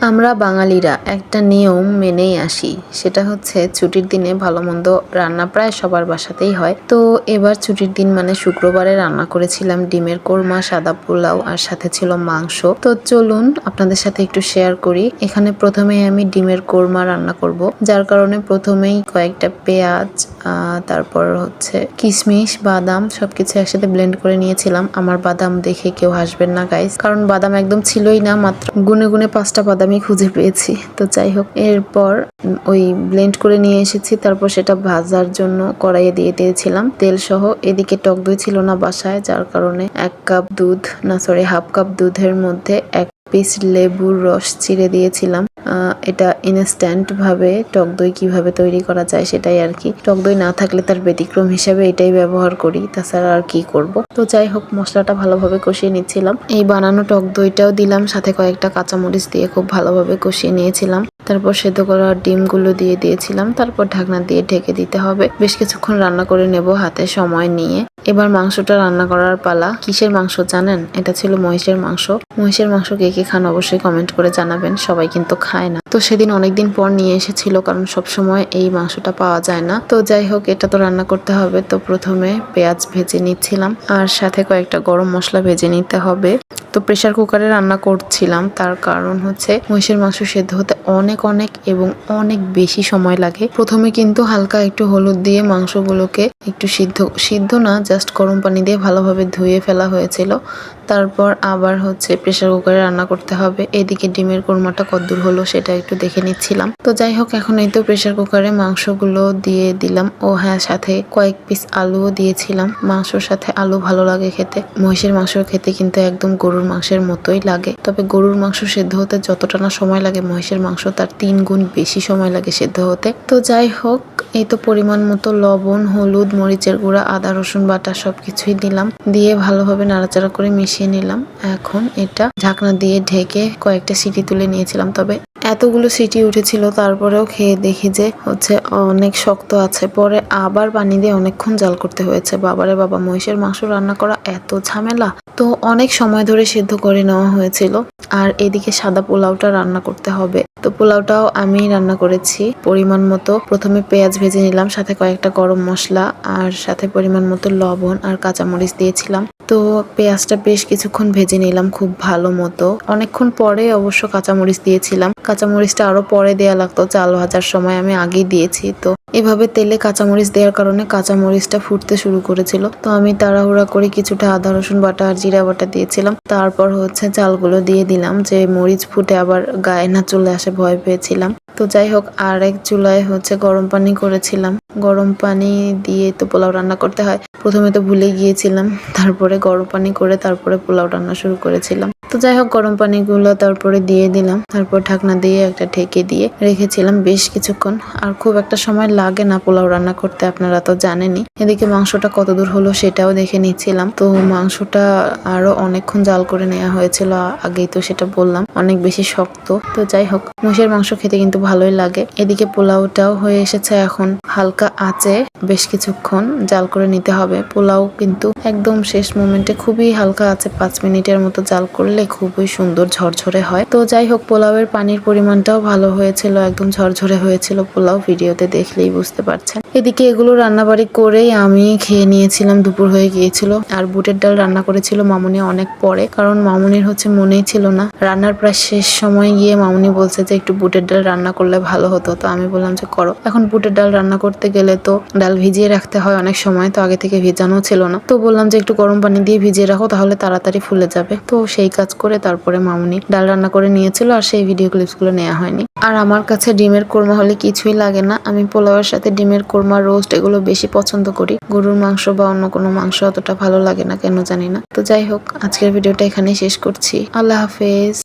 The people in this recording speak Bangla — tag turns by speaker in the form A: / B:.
A: আমরা বাঙালিরা একটা নিয়ম মেনেই আসি, সেটা হচ্ছে ছুটির দিনে ভালো মন্দ রান্না প্রায় সবার বাসাতেই হয়। তো এবার ছুটির দিন মানে শুক্রবারে রান্না করেছিলাম ডিমের কোরমা, সাদা পোলাও আর সাথে ছিল মাংস। তো চলুন আপনাদের সাথে একটু শেয়ার করি। এখানে প্রথমেই আমি ডিমের কোরমা রান্না করব, যার কারণে প্রথমেই কয়েকটা পেঁয়াজ তারপর হচ্ছে কিশমিশ, বাদাম সবকিছু একসাথে ব্লেন্ড করে নিয়েছিলাম। আমার বাদাম দেখে কেউ হাসবেন না গাইস কারণ বাদাম একদম ছিলই না, মাত্র গুনে গুনে পাঁচটা বাদামই খুঁজে পেয়েছি। তো যাই হোক, এরপর ওই ব্লেন্ড করে নিয়ে এসেছি, তারপর সেটা ভাজার জন্য কড়াইয়ে দিয়ে দিয়েছিলাম। তেল সহ এদিকে টক দই ছিল না বাসায়, যার কারণে এক কাপ দুধ, না সরি হাফ কাপ দুধের মধ্যে এক পিস লেবুর রস চিড়ে দিয়েছিলাম। এটা ইনস্ট্যান্ট ভাবে টক দই কীভাবে তৈরি করা যায় সেটাই আর কি। টক দই না থাকলে তার ব্যতিক্রম হিসাবে এটাই ব্যবহার করি, তাছাড়া আর কি করব। তো যাই হোক, মশলাটা ভালোভাবে কষিয়ে নিচ্ছিলাম। এই বানানো টক দইটাও দিলাম, সাথে কয়েকটা কাঁচামরিচ দিয়ে খুব ভালোভাবে কষিয়ে নিয়েছিলাম। তারপর সেদ্ধ করা ডিমগুলো দিয়ে দিয়েছিলাম, তারপর ঢাকনা দিয়ে ঢেকে দিতে হবে। বেশ কিছুক্ষণ রান্না করে নেব হাতে সময় নিয়ে। এবার মাংসটা রান্না করার পালা। কিসের মাংস জানেন? এটা ছিল মহিষের মাংস। মহিষের মাংস কে কে খান অবশ্যই কমেন্ট করে জানাবেন, সবাই কিন্তু খায় না। তো সেদিন অনেকদিন পর নিয়ে এসেছিল, কারণ সব সময় এই মাংসটা পাওয়া যায় না। তো যাই হোক, এটা তো রান্না করতে হবে। তো প্রথমে পেঁয়াজ ভেজে নিচ্ছিলাম, আর সাথে কয়েকটা গরম মশলা ভেজে নিতে হবে। তো প্রেশার কুকারে রান্না করছিলাম। তার কারণ হচ্ছে মহিষের মাংস সেদ্ধ হতে অনেক অনেক এবং অনেক বেশি সময় লাগে। প্রথমে কিন্তু হালকা একটু হলুদ দিয়ে মাংসগুলোকে একটু সিদ্ধ সিদ্ধ না জাস্ট গরম পানি দিয়ে ভালোভাবে ধুয়ে ফেলা হয়েছিল। তারপর আবার হচ্ছে প্রেসার কুকারে রান্না করতে হবে। এদিকে ডিমের কোরমাটা কদ্দূর হলো সেটা একটু দেখে নিচ্ছিলাম। তো যাই হোক, এখন এই তো প্রেশার কুকারে মাংসগুলো দিয়ে দিলাম। ও হ্যাঁ সাথে কয়েক পিস আলুও দিয়েছিলাম। মাংসর সাথে আলু ভালো লাগে খেতে। মহিষের মাংস খেতে কিন্তু একদম গরুর মাংসের মতোই লাগে। তবে গরুর মাংস সেদ্ধ হতে যতটা না সময় লাগে, মহিষের মাংস তার তিন গুণ বেশি সময় লাগে সেদ্ধ হতে। তো যাই হোক, এই তো পরিমাণ মতো লবণ, হলুদ, মরিচের গুঁড়া, আদা, রসুন বাটা সবকিছুই দিলাম। দিয়ে ভালোভাবে নাড়াচাড়া করে মিশিয়ে নিলাম। এখন এটা ঢাকনা দিয়ে ঢেকে কয়েকটা সিটি তুলে নিয়েছিলাম। তবে এতগুলো সিটি উঠেছিল, তারপরেও খেয়ে দেখি যে হচ্ছে অনেক শক্ত আছে। পরে আবার পানি দিয়ে অনেকক্ষণ জাল করতে হয়েছে। বাবারে বাবা, মহিষের মাংস রান্না করা এত ঝামেলা। তো অনেক সময় ধরে সিদ্ধ করে নেওয়া হয়েছিল। আর এদিকে সাদা পোলাওটা রান্না করতে হবে। তো পোলাওটাও আমি রান্না করেছি। পরিমাণ মতো প্রথমে পেঁয়াজ ভেজে নিলাম, সাথে কয়েকটা গরম মশলা আর সাথে পরিমাণ মতো লবণ আর কাঁচামরিচ দিয়েছিলাম। তো পেঁয়াজটা বেশ কিছুক্ষণ ভেজে নিলাম খুব ভালো মতো। অনেকক্ষণ পরে অবশ্য কাঁচামরিচ দিয়েছিলাম। কাঁচামরিচটা আরও পরে দেয়া লাগতো, চাল ভাজার সময় আমি আগেই দিয়েছি। তো এভাবে তেলে কাঁচামরিচ দেওয়ার কারণে কাঁচামরিচটা ফুটতে শুরু করেছিল। তো আমি তাড়াহুড়া করে কিছুটা আদা, রসুন বাটা আর জিরা বাটা দিয়েছিলাম। তারপর হচ্ছে চালগুলো দিয়ে দিলাম যে মরিচ ফুটে আবার গায়ে না চলে আসে ভয় পেয়েছিলাম। তো যাই হোক আর এক চুলায় হচ্ছে গরম পানি করেছিলাম। গরম পানি দিয়ে তো পোলাও রান্না করতে হয়। প্রথমে তো ভুলে গিয়েছিলাম। তারপরে গরম পানি করে তারপরে পোলাও রান্না শুরু করেছিলাম। তো যাই হোক, গরম পানিগুলো তারপরে দিয়ে দিলাম। তারপর ঢাকনা দিয়ে একটা ঢেকে দিয়ে রেখেছিলাম বেশ কিছুক্ষণ। আর খুব একটা সময় লাগে না পোলাও রান্না করতে আপনারা তো জানেনই। এদিকে মাংসটা কতদূর হলো সেটাও দেখে নিচ্ছিলাম। তো মাংসটা আরও অনেকক্ষণ জাল করে নেওয়া হয়েছিল, আগেই তো সেটা বললাম, অনেক বেশি শক্ত। তো যাই হোক মোষের মাংস খেতে কিন্তু ভালোই লাগে। এদিকে পোলাওটাও হয়ে এসেছে এখন হালকা আঁচে বেশ কিছুক্ষণ জাল করে নিতে হবে। পোলাও কিন্তু একদম শেষ মোমেন্টে খুবই হালকা আছে পাঁচ মিনিটের মতো জাল করলে খুবই সুন্দর ঝরঝরে হয়। তো যাই হোক, পোলাওয়ের পানির পরিমাণটাও ভালো হয়েছিল, একদম ঝরঝরে হয়েছিল পোলাও ভিডিওতে দেখলেই। বুঝতে পারছেন। এদিকে এগুলো রান্নাবাড়ি করেই আমি খেয়ে নিয়েছিলাম, দুপুর হয়ে গিয়েছিল। আর বুটের ডাল রান্না করেছিল মামুনি অনেক পরে, কারণ মামুনির হচ্ছে মনেই ছিল না। রান্নার প্রায় শেষ সময় গিয়ে মামুনি বলছে যে, একটু বুটের ডাল রান্না করলে ভালো হতো। তো আমি বললাম যে, করো। এখন বুটের ডাল রান্না করতে গেলে তো ডাল ভিজিয়ে রাখতে হয় অনেক সময়, তো আগে থেকে ভেজানো ছিল না। তো বললাম যে, একটু গরম পানি দিয়ে ভিজিয়ে রাখো, তাহলে তাড়াতাড়ি ফুলে যাবে। তো সেই কাজ করে তারপরে মামুনি ডাল রান্না করে নিয়েছিল, আর সেই ভিডিও ক্লিপসগুলো নেওয়া হয়নি। আর আমার কাছে ডিমের কোরমা হলে কিছুই লাগে না। আমি পোলাওয়ের সাথে ডিমের কোরমা রোস্ট এগুলো বেশি পছন্দ করি। গরুর মাংস বা অন্য কোনো মাংস অতটা ভালো লাগে না, কেন জানি না। তো যাই হোক, আজকের ভিডিওটা এখানে শেষ করছি। আল্লাহ হাফেজ।